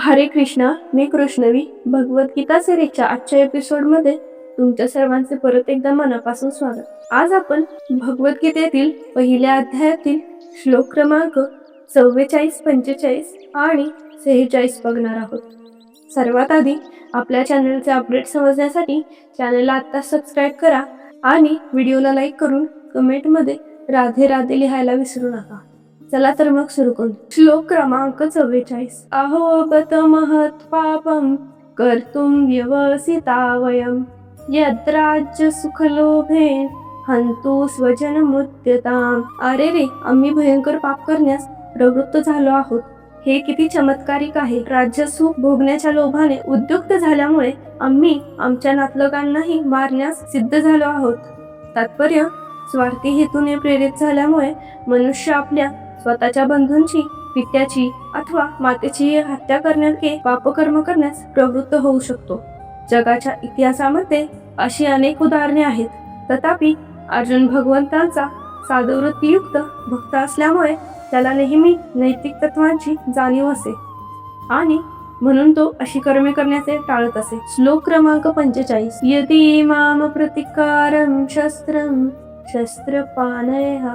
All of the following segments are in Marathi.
हरे कृष्णा मी कृष्णवी. भगवद्गीता सिरीजच्या आजच्या एपिसोडमध्ये तुमच्या सर्वांचे परत एकदा मनापासून स्वागत. आज आपण भगवद्गीतेतील पहिल्या अध्यायातील श्लोक क्रमांक चव्वेचाळीस पंचेचाळीस आणि सेहेचाळीस बघणार आहोत. सर्वात आधी आपल्या चॅनलचे अपडेट समजण्यासाठी चॅनलला आत्ता सबस्क्राईब करा आणि व्हिडिओला लाईक करून कमेंटमध्ये राधे राधे लिहायला विसरू नका. चला तर मग सुरू करू. श्लोक क्रमांक चव्वेचाळीस. अहोबत महत् पापम कर्तुम व्यवसिता वयम यद्राज्य सुखलोभे हंतु स्वजन मुद्यताम अरे रे आम्ही भयंकर पाप करण्यास प्रवृत्त झालो आहोत. हे किती चमत्कारिक आहे. राज्य सुख भोगण्याच्या लोभाने उद्युक्त झाल्यामुळे आम्ही आमच्या नातलगांनाही मारण्यास सिद्ध झालो आहोत. तात्पर्य स्वार्थी हेतूने प्रेरित झाल्यामुळे मनुष्य आपल्या स्वतःच्या बंधूंची पित्याची अथवा मातेची हत्या करण्याचे पापकर्म करण्यास प्रवृत्त होऊ शकतो. जगाच्या इतिहासामध्ये अशी अनेक उदाहरणे आहेत. तथापि अर्जुन भगवंतांचा साधुवृत्तीयुक्त भक्त असल्यामुळे त्याला नेहमी नैतिक तत्वांची जाणीव असे. आणि म्हणून तो अशी कर्मे करण्याचे टाळत असे. श्लोक क्रमांक पंचेचाळीस. यदी माम प्रतिकारम शस्त्रम शस्त्रपानयः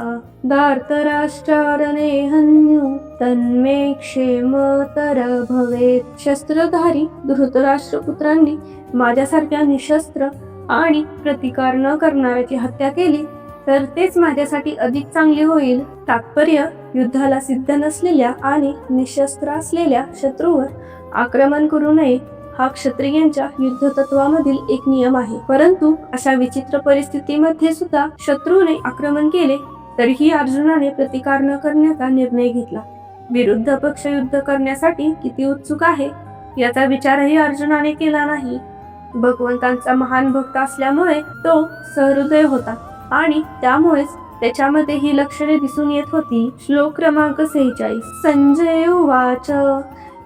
दार्तराष्ट्रारणे हन्यु तन्मे क्षेमतर भवेत् शस्त्रधारी धृतराष्ट्रपुत्रांनी माझ्यासारख्या निशस्त्र आणि प्रतिकार न करणाऱ्याची हत्या केली तर तेच माझ्यासाठी अधिक चांगले होईल. तात्पर्य युद्धाला सिद्ध नसलेल्या आणि निशस्त्र असलेल्या शत्रूवर आक्रमण करू नये हा क्षत्रियांच्या युद्ध तत्वामधील एक नियम आहे. परंतु अशा विचित्र परिस्थितीमध्ये सुद्धा शत्रूने आक्रमण केले तरीही अर्जुनाने प्रतिकार न करण्याचा निर्णय घेतला. विरुद्ध पक्ष युद्ध करण्यासाठी किती उत्सुक आहे याचा विचारही अर्जुनाने केला नाही. भगवंतांचा महान भक्त असल्यामुळे तो सहृदय होता आणि त्यामुळेच त्याच्यामध्ये ही लक्षणे दिसून येत होती. श्लोक क्रमांक सेहेचाळीस. संजय वाच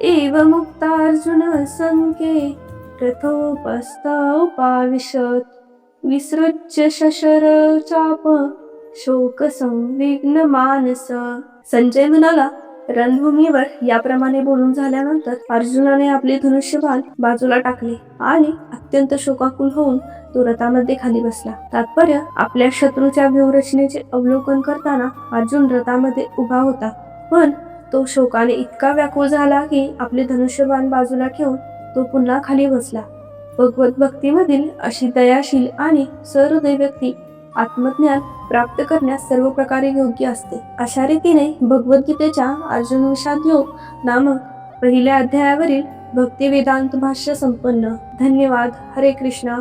एव मुक्तार्जुन संके रथोपस्थ विसृज्य शशर चाप शोक संविघ्न मानस. संजय म्हणाला रणभूमीवर याप्रमाणे बोलून झाल्यानंतर अर्जुनाने आपले धनुष्यबाण बाजूला टाकले आणि अत्यंत शोकाकुल होऊन तो रथामध्ये खाली बसला. तात्पर्य आपल्या शत्रूच्या व्यूहरचनेचे अवलोकन करताना अर्जुन रथामध्ये उभा होता. पण तो शोकाने इतका व्याकुळ झाला की आपले धनुष्यबाण बाजूला ठेवून तो पुन्हा खाली बसला. भगवत भक्तीमधील अशी दयाशील आणि सहृदय व्यक्ती आत्मज्ञान प्राप्त करण्यास सर्व प्रकारे योग्य असते. अशा रीतीने भगवद्गीतेच्या अर्जुन विषाद योग नामक पहिल्या अध्यायावरील भक्ती वेदांत भाष्य संपन्न. धन्यवाद. हरे कृष्णा.